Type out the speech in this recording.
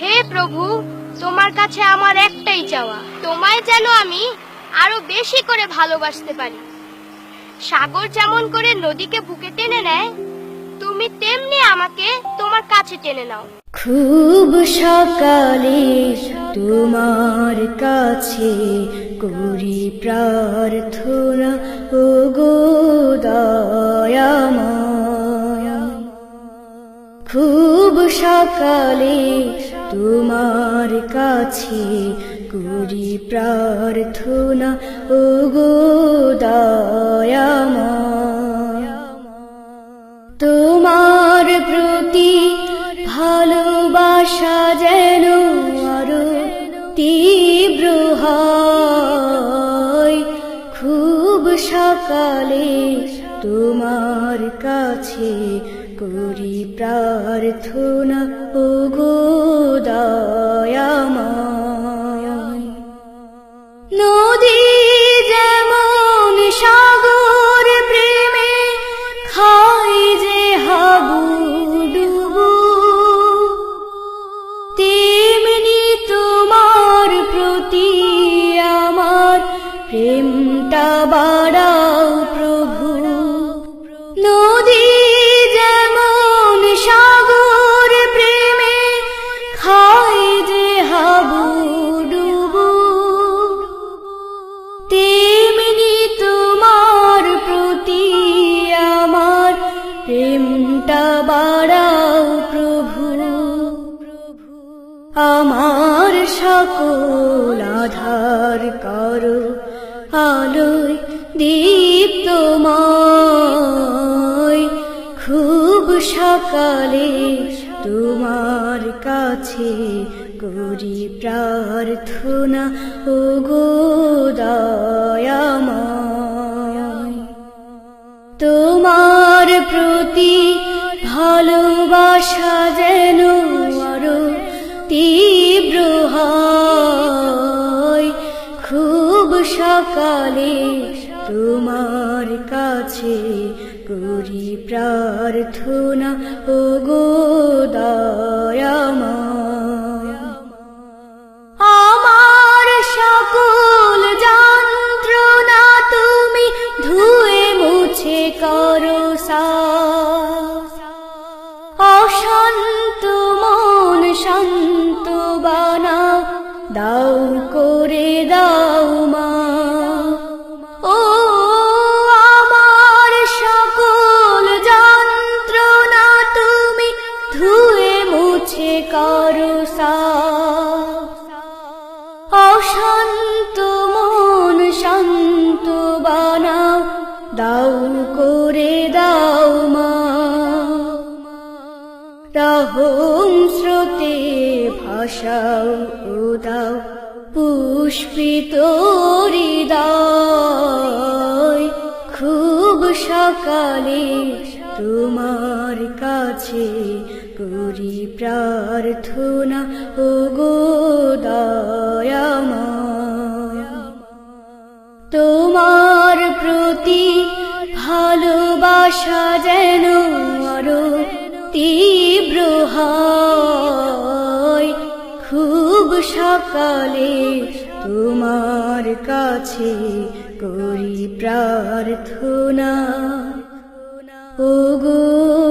হে প্রভু, তোমার কাছে আমার একটাই চাওয়া। তোমায় যেন আমি আরও বেশি করে ভালোবাসতে পারি। সাগর যেমন করে নদীকে বুকে টেনে নেয়, তুমি তেমনি আমাকে তোমার কাছে টেনে নাও। খুব সকালে তোমার কাছে করি প্রার্থনা ও গো খুব সকালে তোমার কাছে করি প্রার্থনা। ও গো তোমার প্রতি ভালোবাসা যেন আরও তীব্র খুব সকালে তোমার কাছে করি প্রার্থনা ও গো যেমন সাগর প্রেমে খাই যে তোমার প্রতি আমার প্রেমটা বাড়াও আমার সকল আধার করো, আলোয় দীপ্তময়। খুব সকালে তোমার কাছে করি প্রার্থনা ও গো দয়াময়। তোমার প্রতি ভালোবাসা যেন তীব্র খুব সকালে তোমার কাছে করি প্রার্থনা। ও গো দাও করে দাও মা ও আমার সকল যন্ত্রণা তুমি ধুয়ে মুছে করো। অশান্ত মন শান্ত বানাও দাও করে দাও মা রহম স্রোতে ভাষাও ও দাও পুষ্পিত হৃদয়। খুব সকালে তোমার কাছে করি প্রার্থনা ও গো তোমার প্রতি ভালোবাসা যেন আরও তীব্র সকালে তোমার কাছে করি প্রার্থনা। ও গো দয়াময়